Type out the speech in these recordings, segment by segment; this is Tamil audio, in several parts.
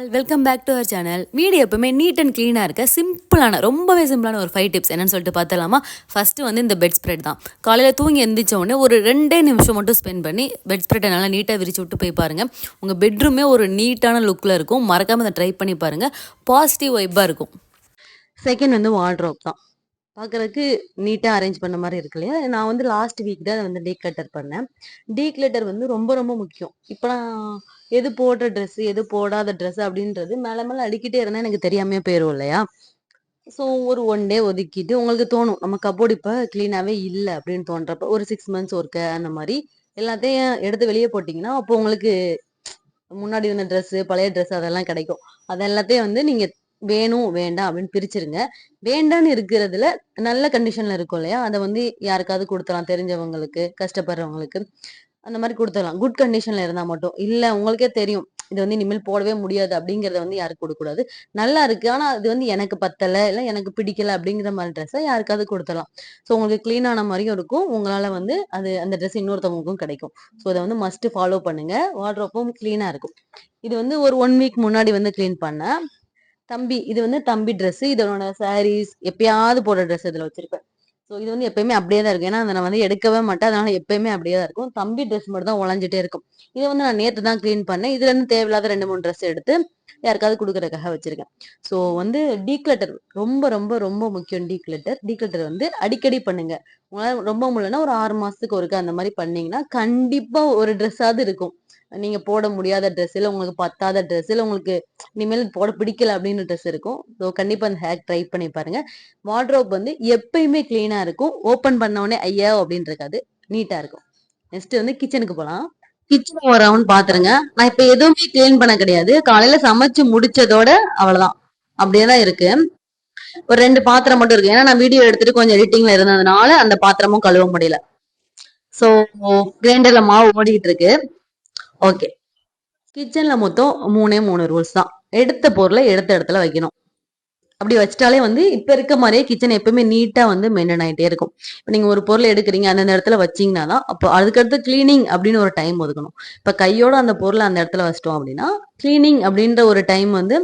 All welcome back to our channel video எப்பவுமே நீட் அண்ட் க்ளீனாக இருக்க சிம்பிளான ரொம்பவே சிம்பிளான ஒரு ஃபைவ் டிப்ஸ் என்னன்னு சொல்லிட்டு பார்த்தலாமா ஃபஸ்ட்டு வந்து இந்த பெட் ஸ்ப்ரெட் தான். காலையில் தூங்கி எந்திரிச்ச உடனே ஒரு ரெண்டே நிமிஷம் மட்டும் ஸ்பெண்ட் பண்ணி பெட் ஸ்ப்ரெட்டை நல்லா நீட்டாக விரிச்சு விட்டு போய் பாருங்கள் உங்கள் பெட்ரூமே ஒரு நீட்டான லுக்கில் இருக்கும். மறக்காமல் அதை ட்ரை பண்ணி பாருங்கள் பாசிட்டிவ் வைப்பாக இருக்கும். செகண்ட் வந்து வார்ட்ரோப் தான். பார்க்குறதுக்கு நீட்டாக அரேஞ்ச் பண்ண மாதிரி இருக்கு இல்லையா? நான் வந்து லாஸ்ட் வீக் தான் வந்து வந்து டீக்ளட்டர் பண்ணேன். டீக்ளட்டர் வந்து ரொம்ப ரொம்ப முக்கியம். இப்போ நான் எது போடுற ட்ரெஸ் எது போடாத ட்ரெஸ் அப்படின்றது மேலே மேலே அடிக்கிட்டே இருந்தால் எனக்கு தெரியாமே போயிடும் இல்லையா? ஸோ ஒரு ஒன் டே ஒதுக்கிட்டு உங்களுக்கு தோணும் நம்ம கபோர்டு இப்போ க்ளீனாகவே இல்லை அப்படின்னு தோன்றப்ப ஒரு சிக்ஸ் மந்த்ஸ் ஒர்க்கு அந்த மாதிரி எல்லாத்தையும் எடுத்து வெளியே போட்டிங்கன்னா அப்போ உங்களுக்கு முன்னாடி இருந்த ட்ரெஸ்ஸு பழைய ட்ரெஸ் அதெல்லாம் கிடைக்கும். அது எல்லாத்தையும் வந்து நீங்கள் வேணும் வேண்டாம் அப்படின்னு பிரிச்சிருங்க. வேண்டான்னு இருக்கிறதுல நல்ல கண்டிஷன்ல இருக்கும் இல்லையா? அதை வந்து யாருக்காவது கொடுத்தலாம் தெரிஞ்சவங்களுக்கு கஷ்டப்படுறவங்களுக்கு. அந்த மாதிரி கொடுத்துடலாம். குட் கண்டிஷன்ல இருந்தா மட்டும். இல்ல உங்களுக்கே தெரியும். இது வந்து இனிமேல் போடவே முடியாது அப்படிங்கறத வந்து யாருக்கு கொடுக்கக்கூடாது. நல்லா இருக்கு. ஆனா அது வந்து எனக்கு பத்தல இல்ல எனக்கு பிடிக்கல அப்படிங்கிற மாதிரி ட்ரெஸ்ஸை யாருக்காவது கொடுத்துடலாம். ஸோ உங்களுக்கு க்ளீன் ஆன மாதிரியும் இருக்கும். உங்களால வந்து அது அந்த ட்ரெஸ் இன்னொருத்தவங்களுக்கும் கிடைக்கும். ஸோ அதை வந்து மஸ்ட் ஃபாலோ பண்ணுங்க. வாட்ரோப்பும் கிளீனா இருக்கும். இது வந்து ஒரு ஒன் வீக் முன்னாடி வந்து க்ளீன் பண்ணேன். தம்பி இது வந்து தம்பி ட்ரெஸ் இதனோட சாரீஸ் எப்பயாவது போடுற ட்ரெஸ் இதுல வச்சிருப்பேன். ஸோ இது வந்து எப்பயுமே அப்படியே தான் இருக்கும். ஏன்னா அதை நான் வந்து எடுக்கவே மாட்டேன். அதனால எப்பயுமே அப்படியே தான் இருக்கும். தம்பி ட்ரெஸ் மட்டும் தான் உழஞ்சிட்டே இருக்கும். இதை வந்து நான் நேற்று தான் க்ளீன் பண்ணேன். இதுல இருந்து தேவையில்லாத ரெண்டு மூணு ட்ரெஸ் எடுத்து யாருக்காவது கொடுக்கறதுக்காக வச்சிருக்கேன். ஸோ வந்து டீக்ளட்டர் ரொம்ப ரொம்ப ரொம்ப முக்கியம் டீக்ளட்டர் டீக்ளட்டர் வந்து அடிக்கடி பண்ணுங்க. உங்களால் ரொம்ப முடியலன்னா ஒரு ஆறு மாசத்துக்கு ஒருக்க அந்த மாதிரி பண்ணீங்கன்னா கண்டிப்பா ஒரு ட்ரெஸ்ஸாவது இருக்கும். நீங்க போட முடியாத ட்ரெஸ் இல்லை உங்களுக்கு பத்தாத ட்ரெஸ் இல்லை உங்களுக்கு இனிமேல் போட பிடிக்கல அப்படின்னு ட்ரெஸ் இருக்கும். ஸோ கண்டிப்பா அந்த ஹேக் ட்ரை பண்ணி பாருங்க. வார்ட்ரோப் வந்து எப்பயுமே கிளீனா இருக்கும். ஓப்பன் பண்ண உடனே ஐயா! அப்படின்னு இருக்காது. நீட்டா இருக்கும். நெக்ஸ்ட் வந்து கிச்சனுக்கு போகலாம் கிச்சன் ஒரு ரவுண்ட் பாத்துருங்க. நான் இப்ப எதுவுமே கிளீன் பண்ண கிடையாது. காலையில சமைச்சு முடிச்சதோட அவ்வளவுதான். அப்படியே தான் இருக்கு. ஒரு ரெண்டு பாத்திரம் மட்டும் இருக்கு. ஏன்னா நான் வீடியோ எடுத்துட்டு கொஞ்சம் எடிட்டிங்ல இருந்ததுனால அந்த பாத்திரமும் கழுவ முடியல. சோ கிரைண்டர்ல மாவு ஓடிக்கிட்டு இருக்கு. ஓகே கிச்சன்ல மொத்தம் மூணே மூணு ரூல்ஸ் தான். எடுத்த பொருளை எடுத்த இடத்துல வைக்கணும். அப்படி வச்சிட்டாலே வந்து இப்ப இருக்க மாதிரியே கிச்சன் எப்பவுமே நீட்டா வந்து மெயின்டைன் ஆகிட்டே இருக்கும். இப்போ நீங்க ஒரு பொருளை எடுக்கிறீங்க அந்தந்த இடத்துல வச்சீங்கன்னா தான் அப்போ அதுக்கடுத்து கிளீனிங் அப்படின்னு ஒரு டைம் ஒதுக்கணும். இப்ப கையோட அந்த பொருளை அந்த இடத்துல வச்சிட்டோம் அப்படின்னா கிளீனிங் அப்படின்ற ஒரு டைம் வந்து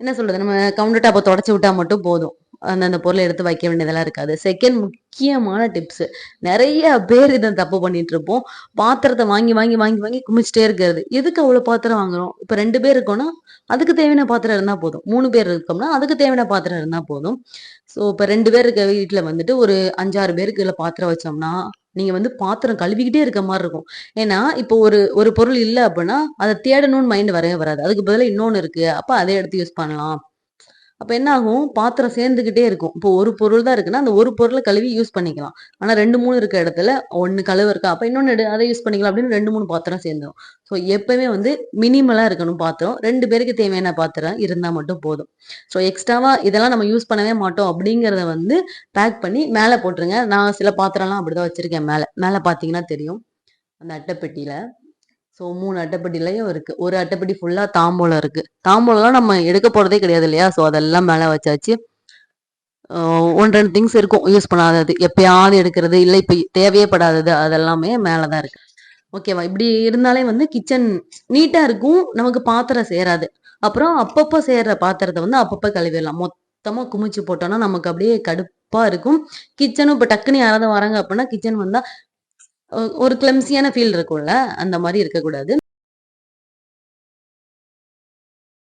என்ன சொல்றது நம்ம கவுண்டர் டாப்பை தொடச்சி விட்டா மட்டும் போதும். அந்தந்த பொருளை எடுத்து வைக்க வேண்டியதெல்லாம் இருக்காது. செகண்ட் முக்கியமான டிப்ஸ் நிறைய பேர் இதை தப்பு பண்ணிட்டு இருப்போம். பாத்திரத்தை வாங்கி வாங்கி வாங்கி வாங்கி குமிச்சிட்டே இருக்கிறது. எதுக்கு அவ்வளவு பாத்திரம் வாங்குறோம்? இப்ப ரெண்டு பேர் இருக்கோம்னா அதுக்கு தேவையான பாத்திரம் இருந்தா போதும். மூணு பேர் இருக்கோம்னா அதுக்கு தேவையான பாத்திரம் இருந்தா போதும். ஸோ இப்ப ரெண்டு பேர் இருக்க வீட்டுல வந்துட்டு ஒரு அஞ்சாறு பேருக்கு இதுல பாத்திரம் வச்சோம்னா நீங்க வந்து பாத்திரம் கழுவிக்கிட்டே இருக்க மாதிரி இருக்கும். ஏன்னா இப்போ ஒரு ஒரு பொருள் இல்லை அப்படின்னா அதை தேடணும்னு மைண்ட் வரவே வராது. அதுக்கு பதிலாக இன்னொன்று இருக்கு. அப்ப அதை எடுத்து யூஸ் பண்ணலாம். அப்ப என்ன ஆகும்? பாத்திரம் சேர்ந்துகிட்டே இருக்கும். இப்போ ஒரு பொருள் தான் இருக்குன்னா அந்த ஒரு பொருளை கழுவி யூஸ் பண்ணிக்கலாம். ஆனா ரெண்டு மூணு இருக்க இடத்துல ஒன்னு கழுவு இருக்கா அப்ப இன்னொன்னு அதை யூஸ் பண்ணிக்கலாம் அப்படின்னு ரெண்டு மூணு பாத்திரம் சேர்ந்துடும் ஸோ எப்பவுமே வந்து மினிமலா இருக்கணும் பாத்திரம். ரெண்டு பேருக்கு தேவையான பாத்திரம் இருந்தா மட்டும் போதும். ஸோ எக்ஸ்ட்ராவா இதெல்லாம் நம்ம யூஸ் பண்ணவே மாட்டோம் அப்படிங்கறத வந்து பேக் பண்ணி மேலே போட்டுருங்க. நான் சில பாத்திரம்லாம் அப்படிதான் வச்சிருக்கேன் மேலே. மேலே பாத்தீங்கன்னா தெரியும். அந்த அட்டைப்பெட்டியில. ஸோ மூணு அட்டைப்பட்டிலையும் இருக்குது ஒரு அட்டைப்பட்டி ஃபுல்லாக தாம்பூலம் இருக்குது தாம்பூலம்லாம் நம்ம எடுக்க போகிறதே கிடையாது இல்லையா? ஸோ அதெல்லாம் மேலே வச்சாச்சு ஒன் ஒன்று ரெண்டு திங்ஸ் இருக்கும். யூஸ் பண்ணாதது. எப்பயாவது எடுக்கிறது. இல்லை இப்போ தேவையே படாதது. அதெல்லாமே மேலே தான் இருக்குது ஓகேவா இப்படி இருந்தாலே வந்து கிச்சன் நீட்டாக இருக்கும். நமக்கு பாத்திரம் சேராது. அப்புறம் அப்பப்போ சேர்ற பாத்திரத்தை வந்து அப்பப்போ கழுவிடலாம். மொத்தமாக குமிச்சு போட்டோம்னா நமக்கு அப்படியே கடுப்பாக இருக்கும். கிச்சனும் இப்போ டக்குன்னு யாராவது வராங்க அப்படின்னா கிச்சன் வந்தால் ஒரு கிளம்சியான ஃபீல் இருக்கும்ல அந்த மாதிரி இருக்கக்கூடாது.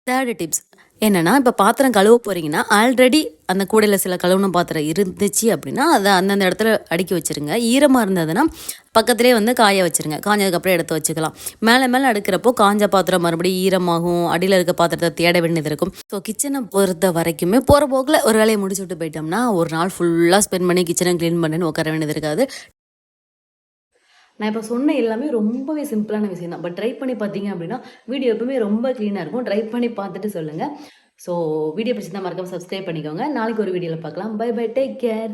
தேர்டு டிப்ஸ் என்னன்னா இப்போ பாத்திரம் கழுவ போறீங்கன்னா ஆல்ரெடி அந்த கூடையில் சில கழுவுன பாத்திரம் இருந்துச்சு அப்படின்னா அதை அந்தந்த இடத்துல அடுக்கி வச்சிருங்க. ஈரமாக இருந்ததுன்னா பக்கத்துலேயே வந்து காய வச்சுருங்க. காஞ்சதுக்கப்புறம் எடுத்து வச்சுக்கலாம். மேலே மேலே அடுக்கிறப்போ காஞ்ச பாத்திரம் மறுபடியும் ஈரமாகும். அடியில் இருக்க பாத்திரத்தை தேட வேண்டியது இருக்கும். ஸோ கிச்சனை பொறுத்த வரைக்குமே போகிற போக்கில் ஒரு வேலையை முடிச்சு விட்டு போயிட்டோம்னா ஒரு நாள் ஃபுல்லாக ஸ்பெண்ட் பண்ணி கிச்சனை க்ளீன் பண்ணின்னு உட்கார வேண்டியது இருக்காது. நான் இப்போ சொன்ன எல்லாமே ரொம்பவே சிம்பிளான விஷயம் தான் பட் ட்ரை பண்ணி பார்த்தீங்க அப்படின்னா வீடியோ எப்பவுமே ரொம்ப க்ளீனாக இருக்கும். ட்ரை பண்ணி பார்த்துட்டு சொல்லுங்கள் ஸோ வீடியோ பிடிச்சிருந்தா மறக்காம சப்ஸ்கிரைப் பண்ணிக்கோங்க. நாளைக்கு ஒரு வீடியோவில் பார்க்கலாம் பை பை டேக் கேர்